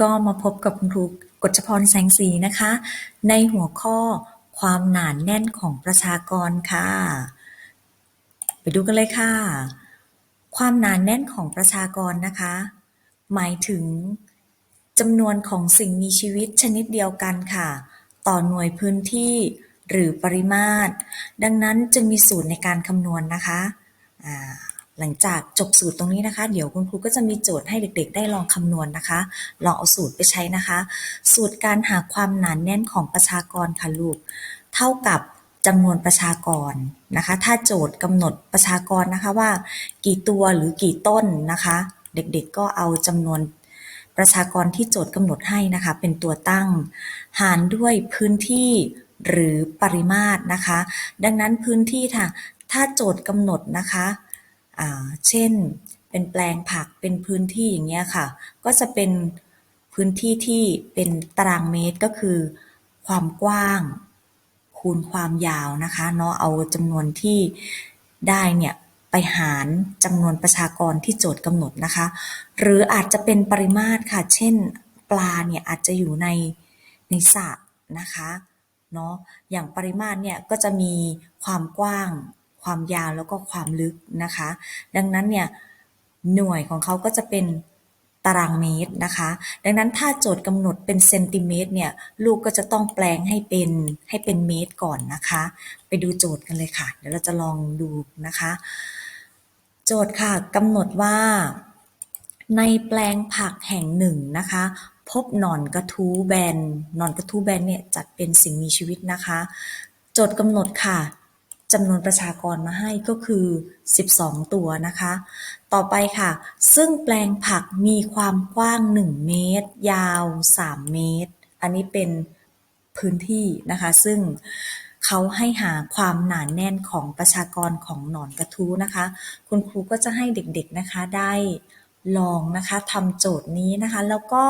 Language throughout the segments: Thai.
ก็มาพบกับคุณครูกฎชพรแสงสีนะคะ ในหัวข้อความหนาแน่นของประชากรค่ะ ไปดูกันเลยค่ะ ความหนาแน่นของประชากรนะคะ หมายถึงจำนวนของสิ่งมีชีวิตชนิดเดียวกันค่ะ ต่อหน่วยพื้นที่หรือปริมาตร ดังนั้นจึงมีสูตรในการคำนวณนะคะอ่า หลังจากจบสูตรตรงนี้นะคะ เดี๋ยวคุณครูก็จะมีโจทย์ให้เด็กๆ ได้ลองคำนวณนะคะ ลองเอาสูตรไปใช้นะคะ สูตรการหาความหนานแน่นของประชากรค่ะลูก เท่ากับจำนวนประชากรนะคะ ถ้าโจทย์กำหนดประชากรนะคะว่า กี่ตัวหรือกี่ต้นนะคะ เด็กๆ ก็เอาจำนวนประชากรที่โจทย์กำหนดให้นะคะ เป็นตัวตั้ง หารด้วยพื้นที่หรือปริมาตรนะคะ ดังนั้นพื้นที่ค่ะ ถ้าโจทย์กำหนดนะคะ อ่าเช่น เป็นแปลงผักเป็นพื้นที่อย่างเงี้ยค่ะ ก็จะเป็นพื้นที่ที่เป็นตารางเมตรก็คือ ความกว้าง คูณความยาวนะคะเนาะเอาจำนวนที่ได้เนี่ยไปหารจำนวนประชากรที่โจทย์กำหนดนะคะ หรืออาจจะเป็นปริมาตรค่ะ เช่น ปลาเนี่ยอาจจะอยู่ในในสระนะคะเนาะอย่างปริมาตรเนี่ยก็จะมีความกว้าง ความยาวแล้วก็ความลึกนะคะ ดังนั้นเนี่ยหน่วยของเขาก็จะเป็นตารางเมตรนะคะ ดังนั้นถ้าโจทย์กำหนดเป็นเซนติเมตรเนี่ยลูกก็จะต้องแปลงให้เป็นให้เป็นเมตรก่อนนะคะ ไปดูโจทย์กันเลยค่ะ เดี๋ยวเราจะลองดูนะคะ โจทย์ค่ะกำหนดว่า ในแปลงผักแห่งหนึ่งนะคะ พบหนอนกระทู้แบนหนอนกระทู้แบนเนี่ยจัดเป็นสิ่งมีชีวิตนะคะ โจทย์กำหนดค่ะ จำนวนประชากรมาให้ก็คือ 12 ตัวนะคะ ต่อไปค่ะ ซึ่งแปลงผักมีความกว้าง 1 เมตร ยาว 3 เมตร อันนี้เป็นพื้นที่นะคะ ซึ่งเขาให้หาความหนาแน่นของประชากรของหนอนกระทู้นะคะ คุณครูก็จะให้เด็กๆนะคะได้ลองนะคะทำโจทย์นี้นะคะ แล้วก็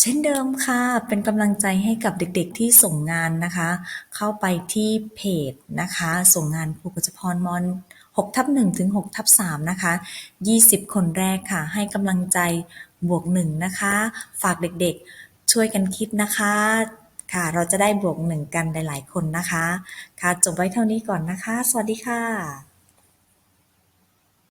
เช่นเดิมค่ะ เป็นกำลังใจให้กับเด็กๆที่ส่งงานนะคะ เข้าไปที่เพจนะคะ ส่งงานครูกจพรมอน6ทับ1ถึง6ทับ3นะคะ 20 คนแรกค่ะ ให้กำลังใจบวก 1 นะคะ ฝากเด็กๆช่วยกันคิดนะคะ ค่ะ เราจะได้บวก 1 กันหลายๆ คนนะคะ ค่ะ จบไว้เท่านี้ก่อนนะคะ สวัสดีค่ะ